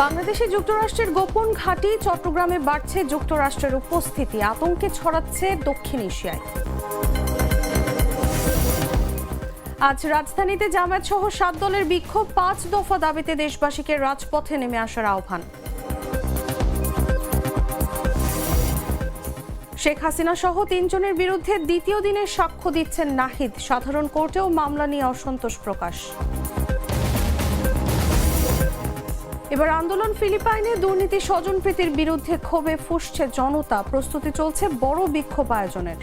বাংলাদেশে যুক্তরাষ্ট্রের গোপন ঘাঁটি চট্টগ্রামে বাড়ছে যুক্তরাষ্ট্রের উপস্থিতি। আতঙ্কে ছড়াচ্ছে দক্ষিণ এশিয়ায়। আজ রাজধানীতে জামায়াত সহ সাত দলের বিক্ষোভ। পাঁচ দফা দাবিতে দেশবাসীকে রাজপথে নেমে আসার আহ্বান। শেখ হাসিনা সহ তিনজনের বিরুদ্ধে দ্বিতীয় দিনের সাক্ষ্য দিচ্ছেন নাহিদ। সাধারণ কোর্টেও মামলা নিয়ে অসন্তোষ প্রকাশ। এবার আন্দোলন ফিলিপাইনে দুর্নীতি স্বজনপ্রীতির বিরুদ্ধে ক্ষোভে ফুসছে জনতা। প্রস্তুতি চলছে বড় বিক্ষোভ আয়োজনের।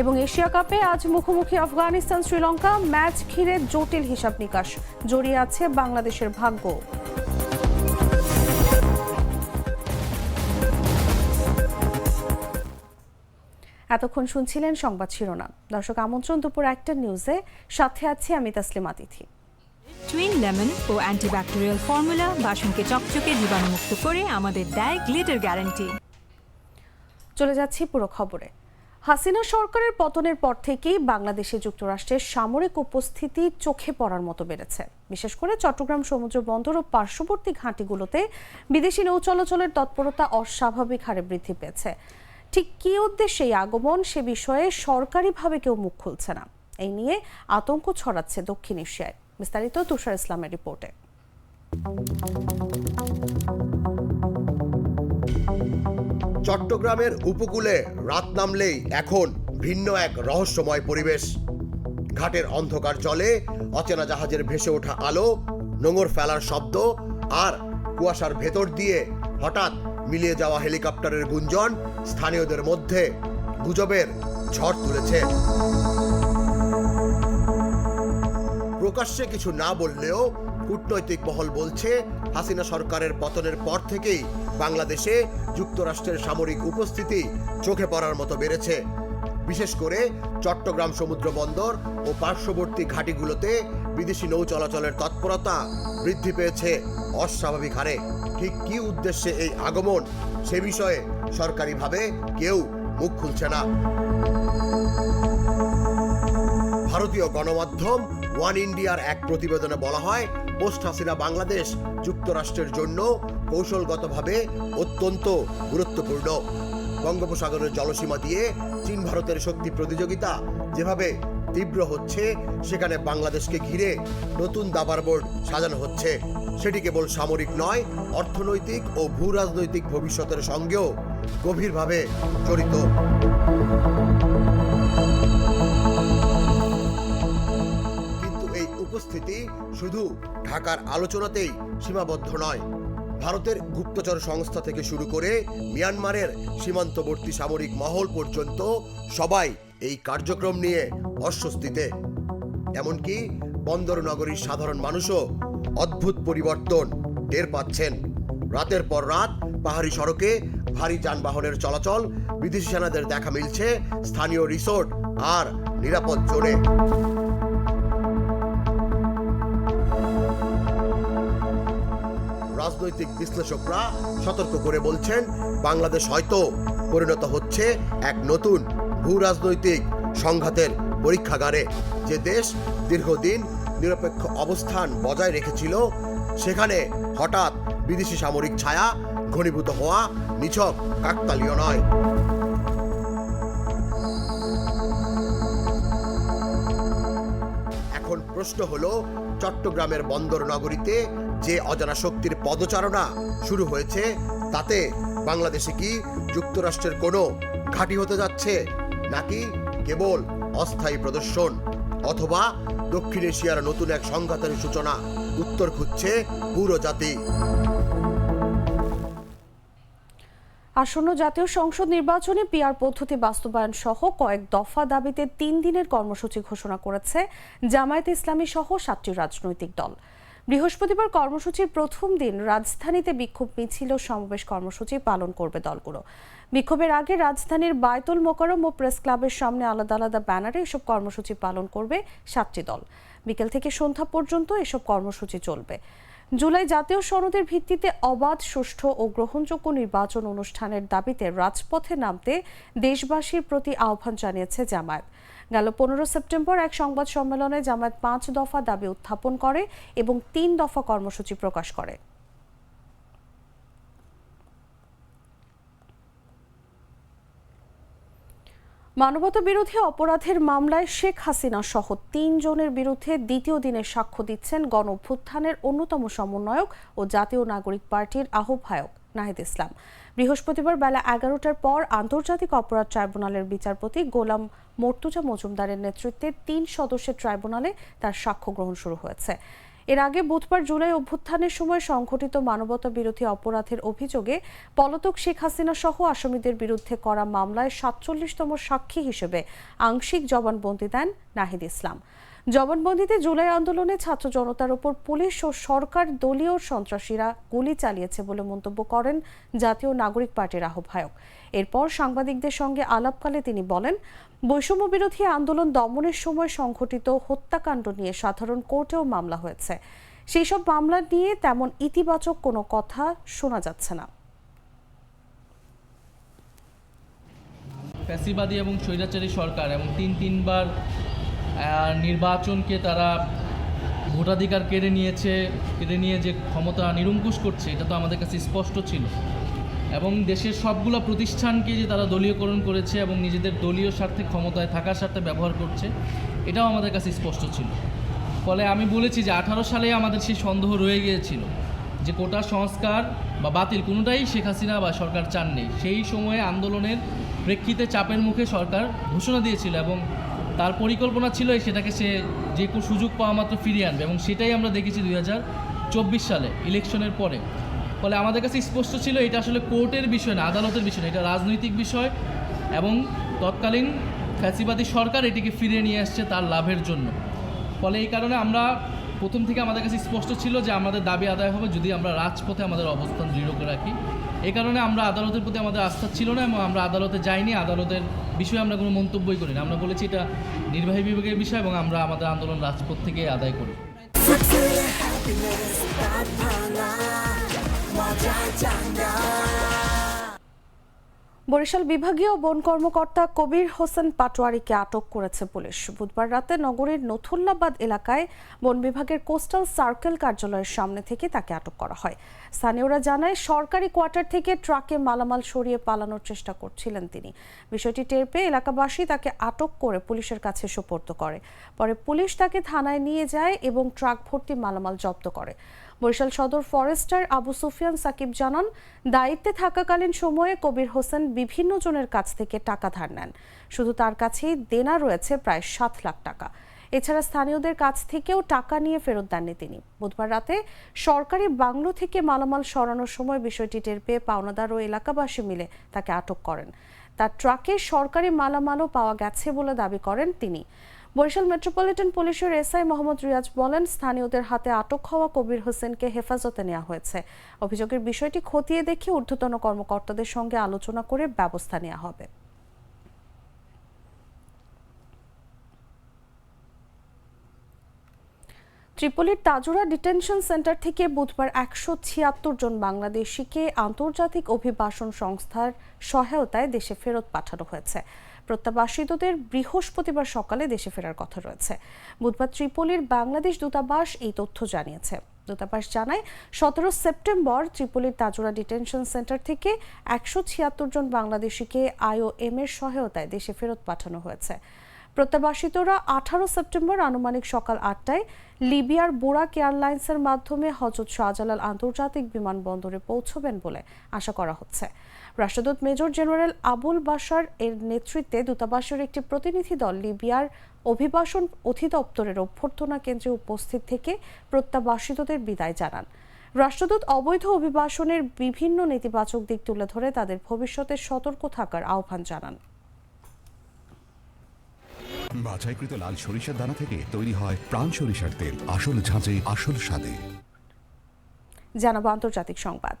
এবং এশিয়া কাপে আজ মুখোমুখি আফগানিস্তান, শ্রীলঙ্কা, ম্যাচ ঘিরে জটিল হিসাব নিকাশ। জড়িয়ে আছে বাংলাদেশের ভাগ্য। এতক্ষণ শুনছিলেন সংবাদ শিরোনাম। দর্শক, আমন্ত্রণ দুপুর একটা নিউজে সাথে আছি আমি তাসলিমা তিথি। টুইন লেমন ও অ্যান্টিব্যাকটেরিয়াল ফর্মুলা বাসনকে চকচকে জীবাণুমুক্ত করে আমাদের দেয় গ্লিটার গ্যারান্টি চলে যাচ্ছি পুরো খবরে। হাসিনা সরকারের পতনের পর থেকেই বাংলাদেশে যুক্তরাষ্ট্রের সামরিক উপস্থিতি চোখে পড়ার মতো বেড়েছে। বিশেষ করে চট্টগ্রাম সমুদ্র বন্দর ও পার্শ্ববর্তী ঘাঁটিগুলোতে বিদেশি নৌ চলাচলের তৎপরতা অস্বাভাবিক হারে বৃদ্ধি পেয়েছে। ঠিক কী উদ্দেশ্যে এই আগমন সে বিষয়ে সরকারিভাবে কেউ মুখ খুলছে না। এই নিয়ে আতঙ্ক ছড়াচ্ছে দক্ষিণ এশিয়ায়। বিস্তারিত তুষার ইসলামের রিপোর্টে। চট্টগ্রামের উপকূলে রাত নামলেই এখন ভিন্ন এক রহস্যময় পরিবেশ। ঘাটের অন্ধকার জলে অচেনা জাহাজের ভেসে ওঠা আলো, নোঙর ফেলার শব্দ আর কুয়াশার ভেতর দিয়ে হঠাৎ মিলিয়ে যাওয়া হেলিকপ্টারের গুঞ্জন স্থানীয়দের মধ্যে গুজবের ঝড় তুলেছে। প্রকাশ্যে কিছু না বললেও কূটনৈতিক মহল বলছে, হাসিনা সরকারের পতনের পর থেকেই বাংলাদেশে যুক্তরাষ্ট্রের সামরিক উপস্থিতি চোখে পড়ার মতো বেড়েছে। বিশেষ করে চট্টগ্রাম সমুদ্র বন্দর ও পার্শ্ববর্তী ঘাটিগুলোতে বিদেশি নৌ চলাচলের তৎপরতা বৃদ্ধি পেয়েছে অস্বাভাবিক হারে। ঠিক কী উদ্দেশ্যে এই আগমন, সে বিষয়ে সরকারিভাবে কেউ মুখ খুলছে না। ভারতীয় গণমাধ্যম ওয়ান ইন্ডিয়ার এক প্রতিবেদনে বলা হয়, পোস্ট হাসিনা বাংলাদেশ যুক্তরাষ্ট্রের জন্য কৌশলগতভাবে অত্যন্ত গুরুত্বপূর্ণ। বঙ্গোপসাগরের জলসীমা দিয়ে চীন ভারতের শক্তি প্রতিযোগিতা যেভাবে তীব্র হচ্ছে, সেখানে বাংলাদেশকে ঘিরে নতুন দাবার বোর্ড সাজানো হচ্ছে। সেটি কেবল সামরিক নয়, অর্থনৈতিক ও ভূ রাজনৈতিক ভবিষ্যতের সঙ্গেও গভীরভাবে জড়িত। উপস্থিতি শুধু ঢাকার আলোচনাতেই সীমাবদ্ধ নয়। ভারতের গুপ্তচর সংস্থা থেকে শুরু করে মিয়ানমারের সীমান্তবর্তী সামরিক মহল পর্যন্ত সবাই এই কার্যক্রম নিয়ে অস্বস্তিতে। এমনকি বন্দর নগরীর সাধারণ মানুষও অদ্ভুত পরিবর্তন টের পাচ্ছেন। রাতের পর রাত পাহাড়ি সড়কে ভারী যানবাহনের চলাচল, বিদেশি সেনাদের দেখা মিলছে স্থানীয় রিসোর্ট আর নিরাপদ জোনে। রাজনৈতিক বিশ্লেষকরা সতর্ক করে বলছেন, বাংলাদেশ হয়তো পরিণত হচ্ছে এক নতুন ভূ রাজনৈতিক সংঘাতের পরীক্ষাগারে। যে দেশ দীর্ঘদিন নিরপেক্ষ অবস্থান বজায় রেখেছিল, সেখানে হঠাৎ বিদেশি সামরিক ছায়া ঘনীভূত হওয়া নিছক কাকতালীয় নয়। এখন প্রশ্ন হলো, চট্টগ্রামের বন্দর নগরীতে যে অজানা শক্তির পদচারণা শুরু হয়েছে, তাতে বাংলাদেশে কি যুক্তরাষ্ট্রের কোনো ঘাঁটি হতে যাচ্ছে, নাকি কেবল অস্থায়ী প্রদর্শন? অথবা দক্ষিণ এশিয়ার নতুন এক সংঘাতের সূচনা উত্তর খুঁজছে পুরো জাতি। আসন্ন জাতীয় সংসদ নির্বাচনে পিআর পদ্ধতি বাস্তবায়ন সহ কয়েক দফা দাবিতে তিন দিনের কর্মসূচি ঘোষণা করেছে জামায়াত ইসলামী সহ সাতটি রাজনৈতিক দল। বৃহস্পতিবার কর্মসূচির প্রথম দিন রাজধানীতে বিক্ষোভ মিছিল ও সমাবেশ কর্মসূচি পালন করবে দলগুলো। বিক্ষোভের আগে রাজধানীর বায়তুল মোকারম ও প্রেস ক্লাবের সামনে আলাদা আলাদা ব্যানারে এসব কর্মসূচি পালন করবে সাতটি দল। বিকেল থেকে সন্ধ্যা পর্যন্ত এসব কর্মসূচি চলবে। জুলাই জাতীয় সনদের ভিত্তিতে অবাধ, সুষ্ঠু ও গ্রহণযোগ্য নির্বাচন অনুষ্ঠানের দাবিতে রাজপথে নামতে দেশবাসীর প্রতি আহ্বান জানিয়েছে জামায়াত। গেল পনেরো সেপ্টেম্বর এক সংবাদ সম্মেলনে জামায়াত পাঁচ দফা দাবি উত্থাপন করে এবং তিন দফা কর্মসূচি প্রকাশ করে। মানবতা বিরোধী অপরাধের মামলায় শেখ হাসিনা সহ তিনজনের বিরুদ্ধে দ্বিতীয় দিনের সাক্ষ্য দিচ্ছেন গণ অভ্যুত্থানের অন্যতম সমন্বয়ক ও জাতীয় নাগরিক পার্টির আহ্বায়ক নাহিদ ইসলাম। বৃহস্পতিবার বেলা এগারোটার পর আন্তর্জাতিক অপরাধ ট্রাইব্যুনালের বিচারপতি গোলাম মর্তুজা মজুমদারের নেতৃত্বে তিন সদস্যের ট্রাইব্যুনালে তার সাক্ষ্য গ্রহণ শুরু হয়েছে। এর আগে বুধবার জুলাই অভ্যুত্থানের সময় সংঘটিত মানবতা বিরোধী অপরাধের অভিযোগে পলাতক শেখ হাসিনা সহ আসামিদের বিরুদ্ধে করা মামলায় সাতচল্লিশতম সাক্ষী হিসেবে আংশিক জবানবন্দি দেন নাহিদ ইসলাম। জবানবন্দিতে জুলাই আন্দোলনে ছাত্র জনতার উপর পুলিশ ও সরকার দলীয় সন্ত্রাসীরা গুলি চালিয়েছে বলে মন্তব্য করেন জাতীয় নাগরিক পার্টির আহ্বায়ক। এরপর সাংবাদিকদের সঙ্গে আলাপকালে তিনি বলেন, বৈষম্য বিরোধী আন্দোলন দমনের সময় সংঘটিত হত্যাকাণ্ড নিয়ে সাধারণ কোর্টেও মামলা হয়েছে। সেই সব মামলা নিয়ে তেমন ইতিবাচক কোনো কথা শোনা যাচ্ছে না। ফ্যাসিবাদী এবং স্বৈরাচারী সরকার এবং তিন তিনবার নির্বাচনকে তারা ভোটাধিকার কেড়ে নিয়েছে, কেড়ে নিয়ে যে ক্ষমতা নিরঙ্কুশ করছে, এটা তো আমাদের কাছে স্পষ্ট ছিল। এবং দেশের সবগুলো প্রতিষ্ঠানকে যে তারা দলীয়করণ করেছে এবং নিজেদের দলীয় স্বার্থে ক্ষমতায় থাকার স্বার্থে ব্যবহার করছে, এটাও আমাদের কাছে স্পষ্ট ছিল। ফলে আমি বলেছি যে আঠারো সালে আমাদের সেই সন্দেহ রয়ে গিয়েছিল যে কোটা সংস্কার বা বাতিল কোনোটাই শেখ হাসিনা বা সরকার চাননি। সেই সময়ে আন্দোলনের প্রেক্ষিতে চাপের মুখে সরকার ঘোষণা দিয়েছিল এবং তার পরিকল্পনা ছিল সেটাকে সে যে কোনো সুযোগ পাওয়া মাত্র ফিরিয়ে আনবে এবং সেটাই আমরা দেখেছি দুই হাজার চব্বিশ সালে, ইলেকশনের পরে। ফলে আমাদের কাছে স্পষ্ট ছিল এটা আসলে কোর্টের বিষয় না, আদালতের বিষয় না, এটা রাজনৈতিক বিষয় এবং তৎকালীন ফ্যাসিবাদী সরকার এটিকে ফিরিয়ে নিয়ে আসছে তার লাভের জন্য। ফলে এই কারণে আমরা প্রথম থেকে আমাদের কাছে স্পষ্ট ছিল যে আমাদের দাবি আদায় হবে যদি আমরা রাজপথে আমাদের অবস্থান দৃঢ় করে রাখি। এই কারণে আমরা আদালতের প্রতি আমাদের আস্থা ছিল না এবং আমরা আদালতে যাইনি। আদালতের বিষয়ে আমরা কোনো মন্তব্যই করি না আমরা বলেছি এটা নির্বাহী বিভাগের বিষয় এবং আমরা আমাদের আন্দোলন রাজপথ থেকে আদায় করি বরিশাল বিভাগীয় বন কর্মকর্তা কবির হোসেন পাটোয়ারিকে আটক করেছে পুলিশ। বুধবার রাতে নগরীর নথুল্লাবাদ এলাকায় বন বিভাগের কোস্টাল সার্কেল কার্যালয়ের সামনে থেকে তাকে আটক করা হয়। স্থানীয়রা জানায়, সরকারি কোয়ার্টার থেকে ট্রাকে মালামাল সরিয়ে পালানোর চেষ্টা করছিলেন তিনি। বিষয়টি টের পেয়ে এলাকাবাসী তাকে আটক করে পুলিশের কাছে সোপর্দ করে। পরে পুলিশ তাকে থানায় নিয়ে যায় এবং ট্রাক ভর্তি মালামাল জব্দ করে। বরিশাল সদর ফরেস্টার আবু সুফিয়ান সাকিব জানান, দায়িত্বে থাকাকালীন সময়ে কবির হোসেন বিভিন্ন জনের কাছ থেকে টাকা ধার নেন। শুধু তার কাছেই দেনা রয়েছে প্রায় সাত লাখ টাকা। এছাড়া স্থানীয়দের কাছ থেকেও টাকা নিয়ে ফেরত দেননি তিনি। বুধবার রাতে সরকারি বাংলো থেকে মালামাল সরানোর সময় বিষয়টি টের পেয়ে পাওনাদার ও এলাকাবাসী মিলে তাকে আটক করেন। তার ট্রাকে সরকারি মালামালও পাওয়া গেছে বলে দাবি করেন তিনি। বরিশাল মেট্রোপলিটন পুলিশের এসআই মোহাম্মদ রিয়াজ বলেন, স্থানীয়দের হাতে আটক হওয়া কবির হোসেনকে হেফাজতে নেওয়া হয়েছে। অভিযোগের বিষয়টি খতিয়ে দেখে ঊর্ধ্বতন কর্মকর্তাদের সঙ্গে আলোচনা করে ব্যবস্থা নেওয়া হবে। ত্রিপলির তাজুরা ডিটেনশন সেন্টার থেকে বুধবার একশো ছিয়াত্তর জন বাংলাদেশিকে আন্তর্জাতিক অভিবাসন সংস্থার সহায়তায় দেশে ফেরত পাঠানো হয়েছে। প্রত্যাবাসিতদের বৃহস্পতিবার সকালে দেশে ফেরার কথা রয়েছে। বুধবার ত্রিপলির বাংলাদেশ দূতাবাস এই তথ্য জানিয়েছে। দূতাবাস জানায়, সতেরো সেপ্টেম্বর ত্রিপলির তাজুরা ডিটেনশন সেন্টার থেকে একশো ছিয়াত্তর জন বাংলাদেশিকে আইওএম এর সহায়তায় দেশে ফেরত পাঠানো হয়েছে। প্রত্যাবাসিতরা আঠারো সেপ্টেম্বর আনুমানিক সকাল আটটায় লিবিয়ার বোরাক এয়ারলাইন্সের মাধ্যমে হজরত শাহজালাল আন্তর্জাতিক বিমানবন্দরে পৌঁছবেন বলে আশা করা হচ্ছে। রাষ্ট্রদূত মেজর জেনারেল আবুল বাশার এর নেতৃত্বে দূতাবাসের একটি প্রতিনিধি দল লিবিয়ার অভিবাসন অধিদপ্তরের অভ্যর্থনা কেন্দ্রে উপস্থিত থেকে প্রত্যাবাসিতদের বিদায় জানান। রাষ্ট্রদূত অবৈধ অভিবাসনের বিভিন্ন নেতিবাচক দিক তুলে ধরে তাদের ভবিষ্যতে সতর্ক থাকার আহ্বান জানান। বাছাইকৃত লাল সরিষার দানা থেকে তৈরি হয় প্রাণ সরিষার তেল। আসল ঝাঁঝে আসল স্বাদে। জানাব আন্তর্জাতিক সংবাদ।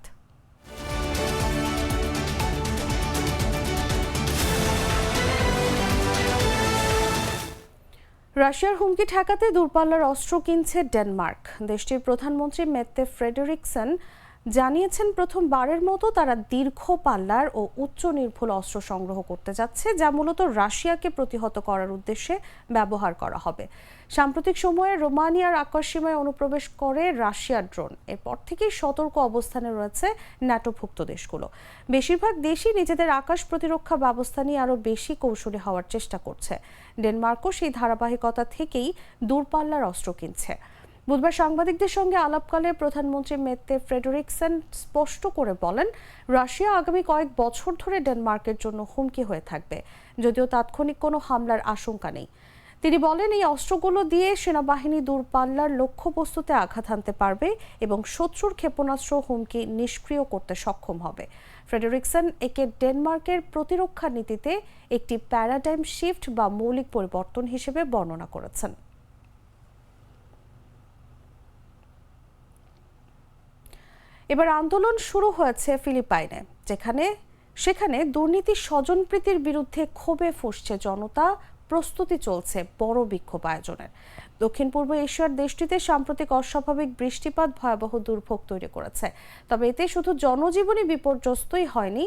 রাশিয়ার হুমকি ঠেকাতে দূরপাল্লার অস্ত্র কিনছে ডেনমার্ক। দেশটির প্রধানমন্ত্রী মেত্তে ফ্রেডেরিকসন জানিয়েছেন প্রথমবারের মতো তারা দীর্ঘ পাল্লার ও উচ্চ নির্ভুল অস্ত্র সংগ্রহ করতে যাচ্ছে, যা মূলত রাশিয়াকে প্রতিহত করার উদ্দেশ্যে ব্যবহার করা হবে। সাম্প্রতিক সময়ে রোমানিয়ার আকাশসীমায় অনুপ্রবেশ করে রাশিয়ার ড্রোন। এরপর থেকেই সতর্ক অবস্থানে রয়েছে ন্যাটোভুক্ত দেশগুলো। বেশিরভাগ দেশই নিজেদের আকাশ প্রতিরক্ষা ব্যবস্থা নিয়ে আরও বেশি কৌশলী হওয়ার চেষ্টা করছে। ডেনমার্কও সেই ধারাবাহিকতা থেকেই দূরপাল্লার অস্ত্র কিনছে। বুধবার সাংবাদিকদের সঙ্গে আলাপকালে প্রধানমন্ত্রী মেত্তে ফ্রেডরিকসেন স্পষ্ট করে বলেন, রাশিয়া আগামী কয়েক বছর ধরে ডেনমার্কের জন্য হুমকি হয়ে থাকবে, যদিও তাৎক্ষণিক কোনো হামলার আশঙ্কা নেই। তিনি বলেন, এই অস্ত্রগুলো দিয়ে সেনাবাহিনী দূরপাল্লার লক্ষ্যবস্তুতে আঘাত হানতে পারবে এবং শত্রুর ক্ষেপণাস্ত্র হুমকি নিষ্ক্রিয় করতে সক্ষম হবে। ফ্রেডরিকসন একে ডেনমার্কের প্রতিরক্ষা নীতিতে একটি প্যারাডাইম শিফট বা মৌলিক পরিবর্তন হিসেবে বর্ণনা করেছেন। এবার আন্দোলন শুরু হয়েছে ফিলিপাইনে, যেখানে, সেখানে দুর্নীতি স্বজনপ্রীতির বিরুদ্ধে ক্ষোভে ফুসছে জনতা, প্রস্তুতি চলছে বড় বিক্ষোভ আয়োজনের। দক্ষিণ পূর্ব এশিয়ার দেশটিতে সাম্প্রতিক অস্বাভাবিক বৃষ্টিপাত ভয়াবহ দুর্ভোগ তৈরি করেছে। তবে এতে শুধু জনজীবনই বিপর্যস্তই হয়নি,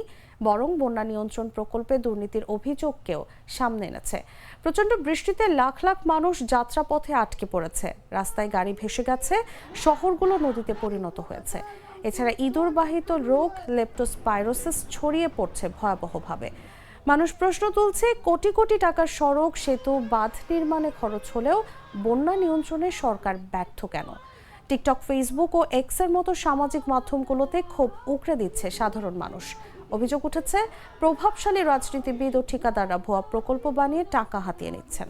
বরং বন্যা নিয়ন্ত্রণ প্রকল্পে দুর্নীতির অভিযোগকেও সামনে এনেছে। প্রচণ্ড বৃষ্টিতে লাখ লাখ মানুষ যাত্রাপথে আটকে পড়েছে। রাস্তায় গাড়ি ভেসে গেছে, শহরগুলো নদীতে পরিণত হয়েছে। এছাড়া ইঁদুরবাহিত রোগ লেপ্টোস্পাইরোসিস ছড়িয়ে পড়ছে ভয়াবহভাবে। মানুষ প্রশ্ন তুলছে, কোটি কোটি টাকার সড়ক, সেতু, বাঁধ নির্মাণে খরচ হলেও বন্যা নিয়ন্ত্রণে সরকার ব্যর্থ কেন? টিকটক, ফেসবুক ও এক্সের মতো সামাজিক মাধ্যমগুলোতে ক্ষোভ উকড়ে দিচ্ছে সাধারণ মানুষ। অভিযোগ উঠেছে, প্রভাবশালী রাজনীতিবিদ ও ঠিকাদাররা ভুয়া প্রকল্প বানিয়ে টাকা হাতিয়ে নিচ্ছেন।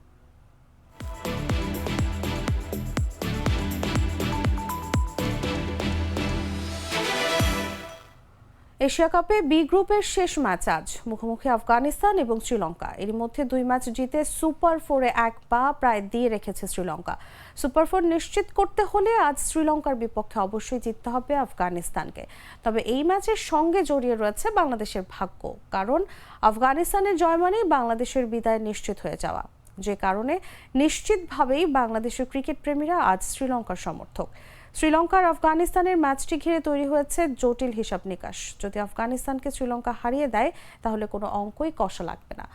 এশিয়া কাপে বি গ্রুপের শেষ ম্যাচ আজ। মুখোমুখি আফগানিস্তান এবং শ্রীলঙ্কা। এর মধ্যে দুই ম্যাচ জিতে সুপার ফোরে এক পা প্রায় দিয়ে রেখেছে শ্রীলঙ্কা। সুপার ফোর নিশ্চিত করতে হলে আজ শ্রীলঙ্কার বিপক্ষে অবশ্যই জিততে হবে আফগানিস্তানকে। তবে এই ম্যাচের সঙ্গে জড়িয়ে রয়েছে বাংলাদেশের ভাগ্য, কারণ আফগানিস্তানের জয় মানেই বাংলাদেশের বিদায় নিশ্চিত হয়ে যাওয়া। যে কারণে নিশ্চিতভাবেই বাংলাদেশের ক্রিকেট প্রেমীরা আজ শ্রীলঙ্কার সমর্থক। শ্রীলঙ্কার আফগানিস্তানের ম্যাচটি ঘিরে তৈরি হয়েছে জটিল হিসাব নিকাশ। যদি আফগানিস্তানকে শ্রীলঙ্কা হারিয়ে দেয়, তাহলে কোনো অঙ্কই কষা লাগবে না।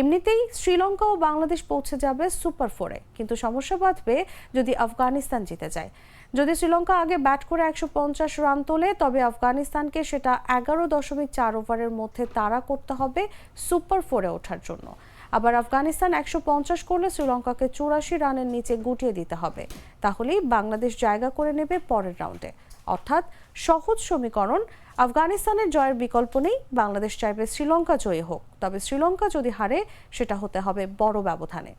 এমনিতেই শ্রীলঙ্কা ও বাংলাদেশ পৌঁছে যাবে সুপার ফোরে, কিন্তু সমস্যা বাঁধবে যদি আফগানিস্তান জিতে যায়। যদি শ্রীলঙ্কা আগে ব্যাট করে একশো পঞ্চাশ রান তোলে, তবে আফগানিস্তানকে সেটা এগারো দশমিক চার ওভারের মধ্যে তাড়া করতে হবে সুপার ফোরে ওঠার জন্য। আবার আফগানিস্তান একশো পঞ্চাশ করলে শ্রীলঙ্কাকে চুরাশি রানের নিচে গুটিয়ে দিতে হবে। তাহলেই বাংলাদেশ জায়গা করে নেবে পরের রাউন্ডে। অর্থাৎ সহজ সমীকরণ, আফগানিস্তানের জয়ের বিকল্প নেই, বাংলাদেশ চাইবে শ্রীলঙ্কা জয়ী হোক। তবে শ্রীলঙ্কা যদি হারে, সেটা হতে হবে বড় ব্যবধানে।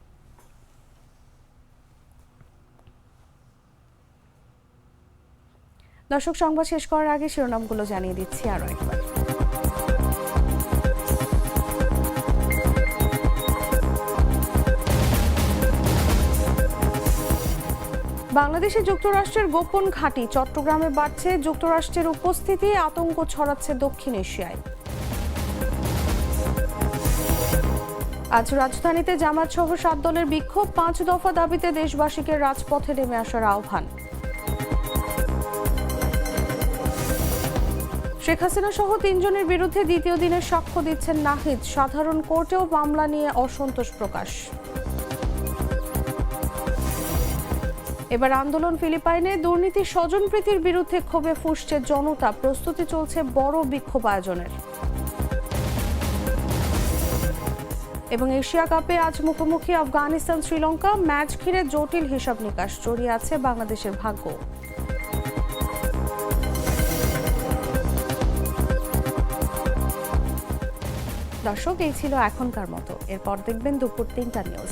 দর্শক, সংবাদ শেষ করার আগে শিরোনামগুলো জানিয়ে দিচ্ছি আরও একবার। বাংলাদেশে যুক্তরাষ্ট্রের গোপন ঘাঁটি চট্টগ্রামে বাড়ছে। যুক্তরাষ্ট্রের উপস্থিতি আতঙ্ক ছড়াচ্ছে দক্ষিণ এশিয়ায়। আজ রাজধানীতে জামাত সহ সাত দলের বিক্ষোভ। পাঁচ দফা দাবিতে দেশবাসীকে রাজপথে নেমে আসার আহ্বান। শেখ হাসিনা সহ তিনজনের বিরুদ্ধে দ্বিতীয় দিনের সাক্ষ্য দিচ্ছেন নাহিদ। সাধারণ কোর্টেও মামলা নিয়ে অসন্তোষ প্রকাশ। এবার আন্দোলন ফিলিপাইনে দুর্নীতি স্বজনপ্রীতির বিরুদ্ধে ক্ষোভে ফুসছে জনতা। প্রস্তুতি চলছে বড় বিক্ষোভ আয়োজনের। এবং এশিয়া কাপে আজ মুখোমুখি আফগানিস্তান, শ্রীলঙ্কা। ম্যাচ ঘিরে জটিল হিসাব নিকাশ জড়িয়ে আছে বাংলাদেশের ভাগ্য। দর্শক, এই ছিল এখনকার মতো। এরপর দেখবেন দুপুর তিনটা নিউজ।